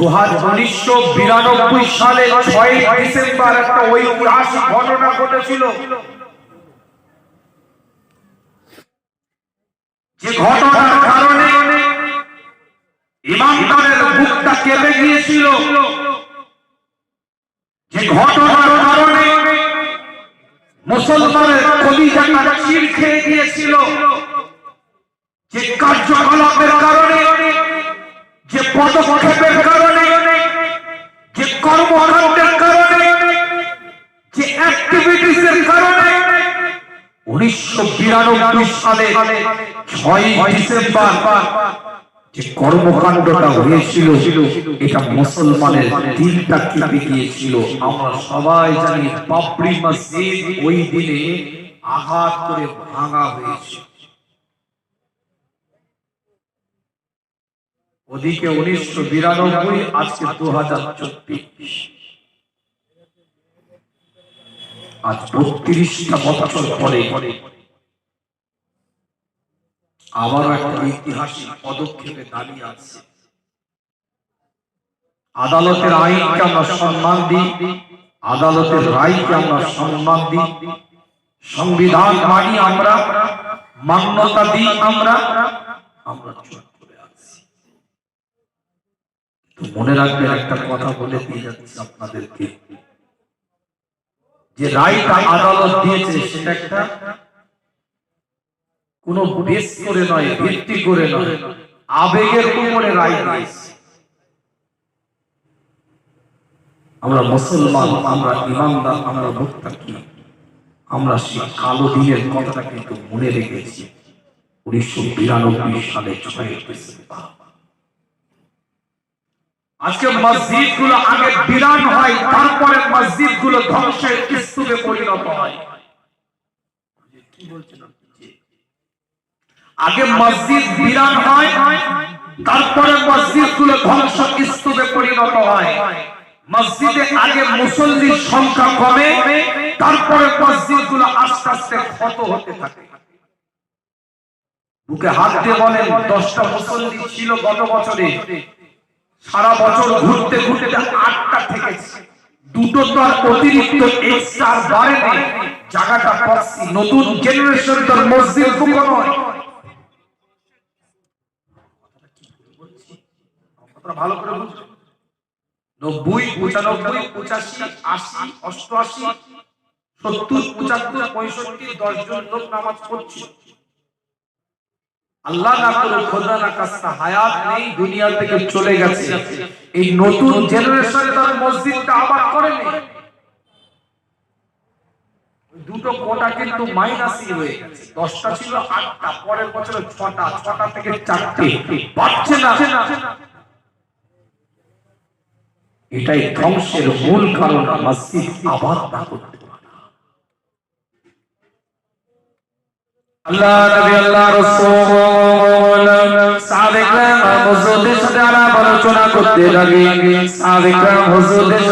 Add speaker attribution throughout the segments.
Speaker 1: উনিশশো বিরানব্বই সালে ছয় ডিসেম্বর ঘটনা ঘটেছিল। যে ঘটনার কারণে ইমানদারের বুকটা কেঁপে গিয়েছিল। যে ঘটনার কারণে মুসলমানের কলিজাটা চির খেয়ে গিয়েছিল। যে কার্যকলাপের কারণে যে পদক্ষেপের কারণে, যে কর্মকাণ্ডের কারণে, যে অ্যাক্টিভিটিসের কারণে উনিশশো বিরানব্বই সালে ছয় ডিসেম্বর যে কর্মকাণ্ডটা হয়েছিল, এটা মুসলমানের দিনটা কেঁপে গিয়েছিল। আমরা সবাই জানি বাবরি মসজিদ ওই দিনে আঘাত করে ভাঙা হয়েছে ওদিকে উনিশশো বিরানব্বই, আজকে দু হাজার চব্বিশ। আজ বত্রিশটা বছর পরে আবার একটা ঐতিহাসিক পদক্ষেপে দাঁড়িয়ে আছে। আদালতের আইনকে আমরা সম্মান দিই, আদালতের রায়কে আমরা সম্মান দিই, সংবিধান মানি আমরা, মান্যতা দিই আমরা আমরা মনে রাখবেন, একটা কথা বলে দিয়ে যাচ্ছি আপনাদেরকে। যে রায়টা আদালত দিয়েছে, সেটা একটা কোন বেশ করে নয়, ভিত্তি করে নয়, আবেগের উপরে রায় দিয়েছে। আমরা মুসলমান, আমরা ইমানদার, আমরা মুক্তাকি আমরা সেই কালো দিনের কথাটা কিন্তু মনে রেখেছি। উনিশশো বিরানব্বই সালে ছয় ডিসেম্বর আজকে মসজিদগুলো আগে বিরান হয়, তারপরে মসজিদগুলো ধ্বংসের স্তূপে পরিণত হয়। আগে মসজিদ বিরান হয়, তারপরে মসজিদগুলো ধ্বংস স্তূপে পরিণত হয়। মসজিদে আগে মুসল্লির সংখ্যা কমে, তারপরে মসজিদগুলো আস্তে আস্তে ক্ষত হতে থাকে। বুকে হাত দিয়ে বলেন, দশটা মুসল্লি ছিল গত বছরে। সারা বছর ঘুরতে ঘুরতে আটটা থেকে দুটো তো আর অতিরিক্ত জায়গাটা পাচ্ছি নতুন জেনারেশন তোর মসজিদ ভালো করে বুঝো নব্বই, পঁচানব্বই, পঁচাশি, আশি, অষ্টআশি, সত্তর, পঁচাত্তর, পঁয়ষট্টি, দশ জন লোক নামাজ পড়ছে। আল্লাহ না করে খোদা না কাস্তা, হায়াত নেই, দুনিয়া থেকে চলে গেছে। এই নতুন জেনারেশন তার মসজিদটা আবার করেনি দুটো কোটা কিন্তু মাইনাসই হয়ে গেছে। দশটা ছিল আটটা, পরের বছরে ছটা ছটা থেকে চারটে। পাচ্ছে না। এটাই ধ্বংসের মূল কারণ, মসজিদ আবার না করতে আল্লাহ নবী, আল্লাহ রাসূল। সাহাবায়ে হুজুরদের সাথে আলাপ আলোচনা করতে লাগে সাহাবায়ে হুজুরদের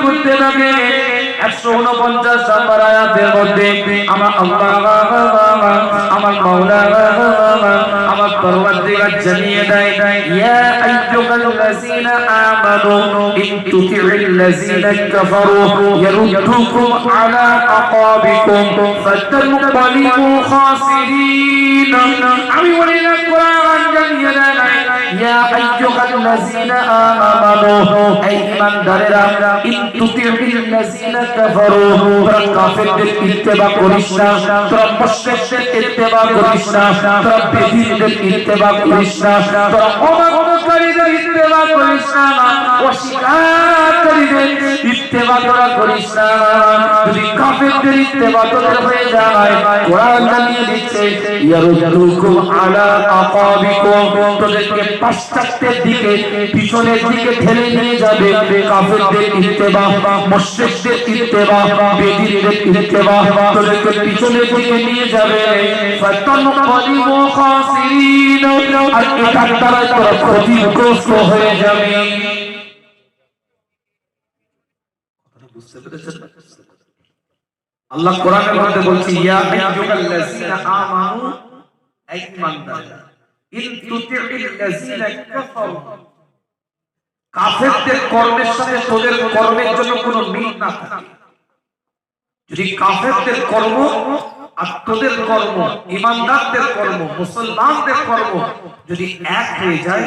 Speaker 1: করতে লাগে একশো উনপঞ্চাশ নম্বর আয়াতের মধ্যে আমার আল্লাহ আমার মাওলা আমার পরওয়ারদিগার জানিয়ে দেয় ইয়া আইয়ুহাল্লাযীনা আমানু ইন তুতি'িল্লাযীনা কাফারু ইয়ারুদ্দুকুম আলা আকাবিকুম ফাতানকালিবু খাসিরিন আমি বলি না কোরআন জানিয়ে দেয় ইয়া আইয়ুহাল্লাযীনা আমানু এই ঈমানদারেরা ইন তুতি'িল্লাযীনা কাফারু তোরা কাফেরদের ইত্তেবা করিস না তোরা মুশরিকদের ইত্তেবা করিস না তোরা বেদীনদের ইত্তেবা করিস না অনুসারীদের ইত্তেবা করিস না অস্বীকারীদের ইত্তেবা তোরা করিস না যদি কাফেরদের ইত্তেবা তোদের হয়ে যায় কোরআন জানিয়ে দিচ্ছে ইয়ারুদ্দুকুম আলা আকাবিকুম তোদেরকে পাশ্চাত্যের দিকে পিছনের দিকে ঠেলে নিয়ে যাবে। কাফেরদের ইত্তেবা মুশরিকদের ইত্তেবা বেদিনদের ইত্তেবা তোদেরকে পিছনের দিকে নিয়ে যাবে। ফাতানকালিবু খাসিরিন আর এটার দ্বারা তোরা ক্ষতিগ্রস্ত হয়ে যাবে। আল্লাহ কোরআনের মধ্যে বলছে, ইয়া আইয়ুহাল্লাযীনা আমানু, এই ঈমানদাররা ইন তুতি'িল্লাযীনা কাফারু। কাফেরদের কর্মের সাথে তোদের কর্মের জন্য কোনো মিল না থাকে। যদি কাফেরদের কর্ম আর তোদের কর্ম, ইমানদারদের কর্ম, মুসলমানদের কর্ম যদি এক হয়ে যায়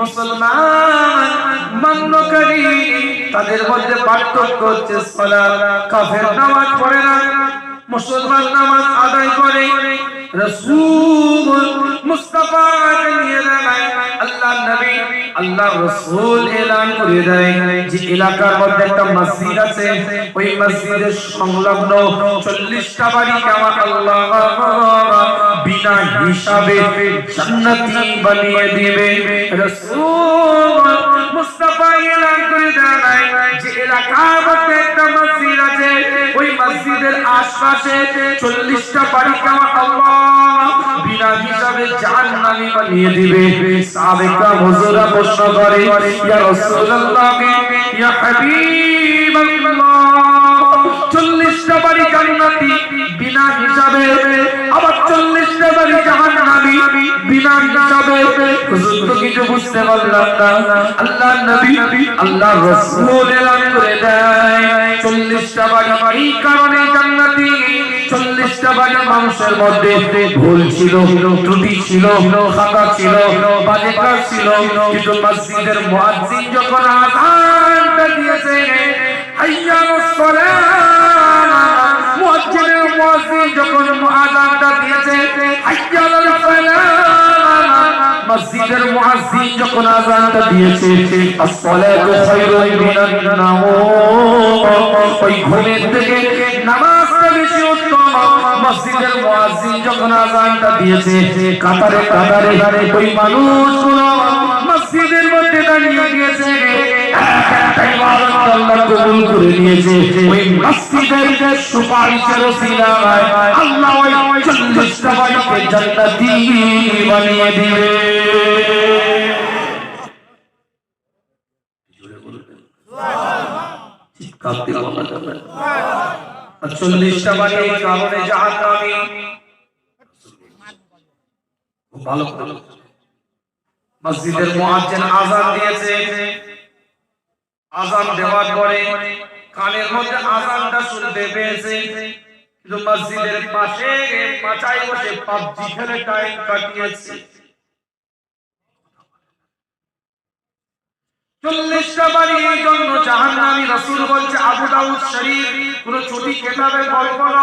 Speaker 1: মুসলমান মান্নকারী তাদের মধ্যে পার্থক্য হচ্ছে সালাত। কাফের নামাজ পড়ে না, মুসলমান নামাজ আদায় করে। রাসূল মুস্তাফা আল্লাহ নবী আল্লাহ রাসূল এলান করে দেয়। যে এলাকার মধ্যে একটা মসজিদ আছে, ওই মসজিদের সংলগ্ন 40টা বাড়ি আমার আল্লাহ বিনা হিসাবে জান্নাতি বানিয়ে দিবে। রাসূল মুস্তাফা এলান করে দেয়। যে এলাকার মধ্যে একটা মসজিদ আছে, ওই মসজিদের আশপাশে 40টা বাড়ি আল্লাহ বিনা হিসাবে বানিয়ে দিবে। প্রশ্ন করে ইয়া রাসূলুল্লাহ, ইয়া হাবিবাল্লাহ। 40টা বাড়ি জান্নাতি, বিনা হিসাবে। আবার 40টা বাড়ি জাহান্নামী, বিনা হিসাবে। হুজুর তো কিছু বুঝতে পারলাম না। আল্লাহ নবী আল্লাহ রাসূল এলান করে দেয়। 40টা বাড়ি এই কারণে জান্নাতি। চল্লিশটা বাজার মানুষের মধ্যে ভুল ছিল, ত্রুটি ছিল, খাতা ছিল, বাজে কাজ ছিল, কিন্তু মসজিদের মুয়াজ্জিন যখন আযানটা দিয়েছে হাইয়ালুস সালাম মুয়াজ্জিনের মুয়াজ্জিন যখন আযানটা দিয়েছে ওই ঘুমের থেকে উত্তম মসজিদের মুয়াজ্জিন যখন আযানটা দিয়েছে, কাতারে কাতারে ওই মানুষগুলো মসজিদের মধ্যে দাঁড়িয়ে ইবাদত আল্লাহ কবুল করে নিয়েছে। ওই মসজিদের সুপারিশের ওসিলায় আল্লাহ ওই 40টা বাড়িকে জান্নাতি বানিয়ে দিবে। চিৎকার দিয়ে যাবে না। আর চল্লিশটা বাড়ি এই কারণে জাহান্নামী। খুব ভালো ভালো মসজিদের মুয়াজ্জিন আযান দিয়েছে। আযান দেওয়ার পরে কানের মধ্যে আযানটা শুনতে পেয়েছে। কিন্তু মসজিদের পাশে পাচাই বসে পাবজি খেলে টাইম কাটিয়েছে। চল্লিশটা বাড়ি এই জন্য জাহান্নামী রাসূল বলছে, আবু দাউদ শরীফ, কোন ছুটি খেতাবের গল্প নয়।